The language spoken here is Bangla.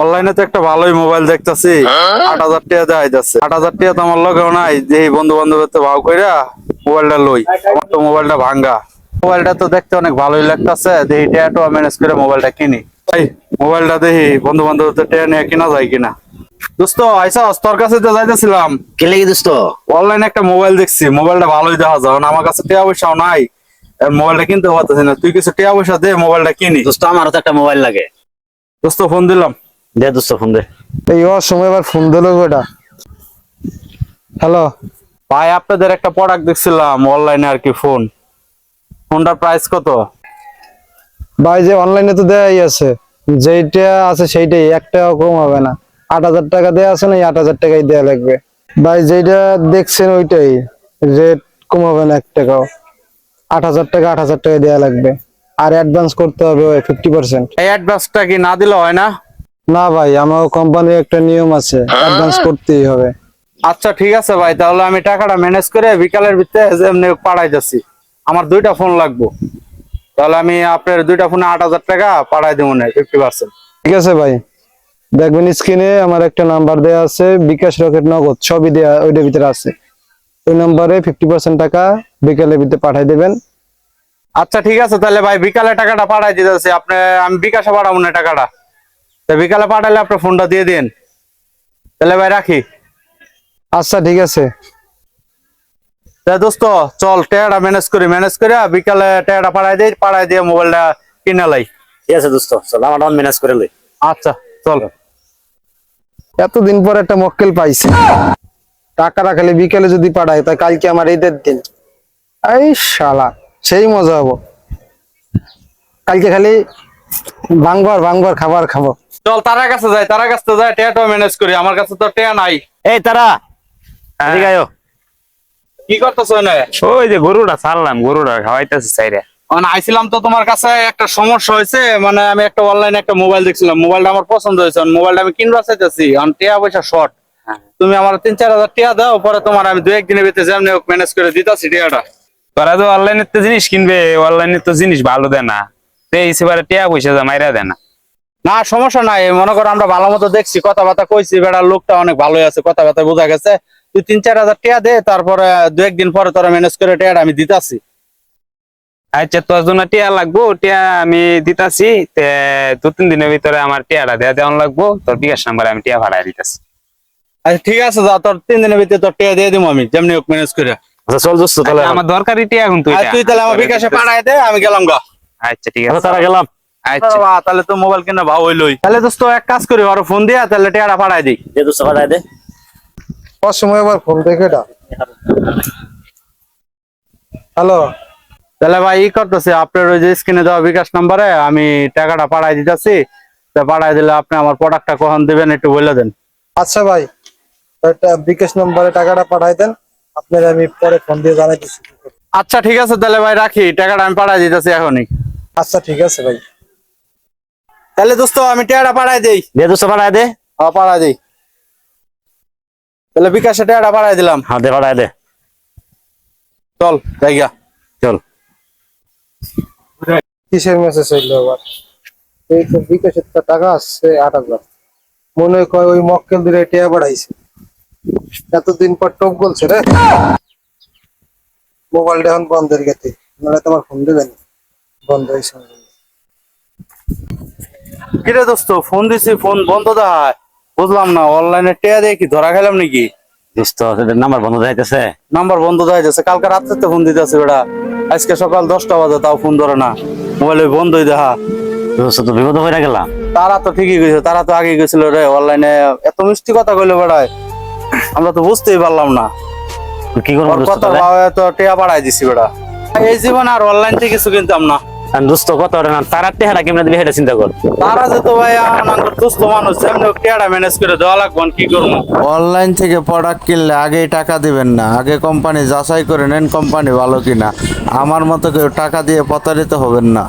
অনলাইনে তো একটা ভালোই মোবাইল দেখতাছি। আট হাজার টাকা দেওয়া যাচ্ছে। আট হাজার টাকা তো আমার লগেও নাই। যে বন্ধু বান্ধবের তো ভাও কইরা মোবাইলটা লই। আমার তো মোবাইলটা ভাঙ্গা। মোবাইলটা তো দেখতে অনেক ভালোই লাগতাছে। দেখি টেয়াটো ম্যানেজ করে মোবাইলটা কিনি। এই মোবাইলটা দেখি বন্ধু বান্ধব তো টেয়া নিয়ে কিনা যায় কিনা। দোস্ত আইসা তোর কাছে তো যাইতেছিলাম। কে লেগে দোস্ত? অনলাইনে একটা মোবাইল দেখছি। মোবাইলটা ভালোই দেখা যায়। আমার কাছে টেয়া পয়সাও নাই। মোবাইলটা কিনতে পারতেছি না। তুই কিছু টেয়া পয়সা দে মোবাইলটা কিনি। দোস্ত আমারও তো একটা মোবাইল লাগে। দোস্ত ফোন দিলাম। দে দোস্ত ফোন দে। এই সময় আবার ফোন দিল ওটা হ্যালো ভাই আপনাদের একটা প্রোডাক্ট দেখছিলাম অনলাইনে আর কি ফোন ফোনটার প্রাইস কত? ভাই যে অনলাইনে তো দেয়াই আছে। যেইটা আছে সেইটাই এক কম হবে না। আট হাজার টাকা দেয়া আছে না আট হাজার টাকাই দেয়া লাগবে। ভাই যেইটা দেখছেন ওইটাই রেট কম হবে না এক টাকাও। আট হাজার টাকা আট হাজার টাকা দেয়া লাগবে। আর অ্যাডভান্স করতে হবে ফিফটি পার্সেন্ট এই অ্যাডভান্সটা কি না দিলে হয় না? না ভাই আমার কোম্পানির একটা নিয়ম আছে অ্যাডভান্স করতেই হবে। আচ্ছা ঠিক আছে ভাই তাহলে আমি টাকাটা ম্যানেজ করে বিকালের ভিতরে এমনি পাঠাই যাচ্ছি আমার দুইটা ফোন লাগবো। তাহলে আমি আপনার দুইটা ফোনে আট হাজার টাকা পাঠাই দেবো না ফিফটি পার্সেন্ট ঠিক আছে ভাই দেখবেন স্ক্রিনে আমার একটা নাম্বার দেয়া আছে বিকাশ রকেট নগদ সবই দেয়া ওইটার ভিতরে আছে। ওই নাম্বারে ফিফটি পার্সেন্ট টাকা বিকালের ভিতরে পাঠাই দেবেন। আচ্ছা ঠিক আছে তাহলে ভাই বিকালে টাকাটা পাঠাই দিতেছি আপনি আমি বিকাশে পাঠাবো না টাকাটা। তো বিকালে পাঠালে আপনার ফোনটা দিয়ে দিন। তাহলে ভাই রাখি। আচ্ছা ঠিক আছে। তা দোস্ত চল টেয়াটা ম্যানেজ করি ম্যানেজ করে বিকালে টেয়াটা পাঠাই দিই পাঠাই দিয়ে মোবাইলটা কিনে লাই। ঠিক আছে দোস্ত চল আমার অন ম্যানেজ করে লই। আচ্ছা চল। এতদিন পর একটা মক্কেল পাইছে। টাকাটা খালি বিকেলে যদি পাঠায় তা কালকে আমার ঈদের দিন। এই শালা সেই মজা হব। কালকে খালি ভাঙবার ভাঙবার খাবার খাব। চল তারা কাছে যাই তারা কাছে যাই টেয়াটা ম্যানেজ করি আমার কাছে তো টেয়া নাই। এই তারা এদিকে আয়ো। কি করতেছ না ওই যে গরুটা ছাড়লাম গরুটা খাওয়াইতেছে সাইরে মানে আইছিলাম তো তোমার কাছে একটা সমস্যা হয়েছে মানে আমি একটা অনলাইনে একটা মোবাইল দেখছিলাম মোবাইলটা আমার পছন্দ হয়েছে মোবাইলটা আমি কিনবা চাইতেছি আমি টিয়া পয়সা শর্ট তুমি আমার তিন চার হাজার টিয়া দাও পরে তোমার আমি দু একদিনের ভিতরে যেমনি ম্যানেজ করে দিতাছি টিয়াটা। তোরা তো অনলাইনে তো জিনিস কিনবে অনলাইনে তো জিনিস ভালো দেয় না। তো এই সেবারে টিয়া পয়সা যা মাইরা দেয় না। না সমস্যা নাই মনে করো আমরা ভালো মতো দেখছি কথাবার্তা কইছি বেড়ার লোকটা অনেক ভালোই আছে কথাবার্তা বোঝা গেছে। তুই তিন চার হাজার টিয়া দে তারপরে দু একদিন পরে তোরা ম্যানেজ করে টিয়াটা আমি দিতাছি। আচ্ছা তোর জন্য টিয়া লাগবো টিয়া আমি দিতাছি দু তিন দিনের ভিতরে আমার টিয়াটা লাগবো তোর বিকাশ নাম্বারে আমি টিয়া দিতেছি। আচ্ছা ঠিক আছে যা তোর তিন দিনের ভিতরে তোর টিয়া দিয়ে দিব আমি যেমনি হোক ম্যানেজ করে। আচ্ছা চল দোস্ত তাহলে আচ্ছা, আমার দরকারি টিয়া এখন তুই তুই তাহলে আমার বিকাশে পাঠাই দে আমি গেলাম গা। আচ্ছা ঠিক আছে। তারা গেলাম। আচ্ছা। বাবা, তাহলে তো মোবাইল কিনা ভাও হইলই। তাহলে দোস্ত এক কাজ করি ওর ফোন দিয়া তাহলে টিয়াটা পাঠাই দিই। দে দোস্ত পাঠাই দে। সময় আবার ফোন দেখে হ্যালো। তাহলে ভাই ই করতেছি আপনার ওই যে স্ক্রিনে দেওয়া বিকাশ নাম্বারে আমি টাকাটা পাঠাই দিতেছি। তা পাঠাই দিলে আপনি আমার প্রোডাক্টটা কখন দিবেন একটু বলে দেন। আচ্ছা ভাই একটা বিকাশ নম্বরে টাকাটা পাঠাই দেন আপনার আমি পরে ফোন দিয়ে জানাই দিচ্ছি। আচ্ছা ঠিক আছে তাহলে ভাই রাখি টাকাটা আমি পাঠাই দিতেছি এখনই। আচ্ছা ঠিক আছে ভাই। তাহলে দোস্ত আমি টাকাটা পাঠাই দেই। দে দোস্ত পাঠাই দে। হ্যাঁ পাঠাই দিই। তাহলে বিকাশে টাকাটা পাঠাই দিলাম। হ্যাঁ দে পাঠাই দে। চল জায়গা চল। কিসের মেসেজ হইল আবার? এই তো বিকাশের তো টাকা আসছে আট হাজার। মনে হয় কয় ওই মক্কেল দিলে টেয়া বাড়াইছে। এতদিন পর টপ বলছে রে। মোবাইলটা এখন বন্ধের গেতে নাহলে তোমার ফোন দেবেন বন্ধ হয়েছে কিরে দোস্ত ফোন দিছি ফোন বন্ধ দেয় বুঝলাম না অনলাইনে টেয়া দিয়ে কি ধরা খেলাম নাকি? দোস্ত নাম্বার বন্ধ দেখাইতেছে নাম্বার বন্ধ দেওয়া কালকে রাত্রে তো ফোন দিতেছে বেটা। আজকে সকাল দশটা বাজে তাও ফোন ধরে না। মোবাইলে বন্ধই দেখা। দোস্ত তো বিপদ হয়ে গেলাম। তারা তো ঠিকই গেছে তারা তো আগে গেছিল রে অনলাইনে এত মিষ্টি কথা কইলো বেড়ায় আমরা তো বুঝতেই পারলাম না। কি করব কথা? তো টেয়া পাঠাই দিছি বেড়া এই জীবন আর অনলাইন থেকে কিছু কিনতাম না। কত না? তারা টেহারা কেমনে দিবে সেটা চিন্তা কর। তারা যে তো ভাই আমার দুস্থ মানুষ ম্যানেজ করে দেওয়া লাগবে কি করব? অনলাইন থেকে প্রোডাক্ট কিনলে আগেই টাকা দিবেন না। আগে কোম্পানি যাচাই করে নেন কোম্পানি ভালো কিনা। আমার মতো কেউ টাকা দিয়ে প্রতারিত হবেন না।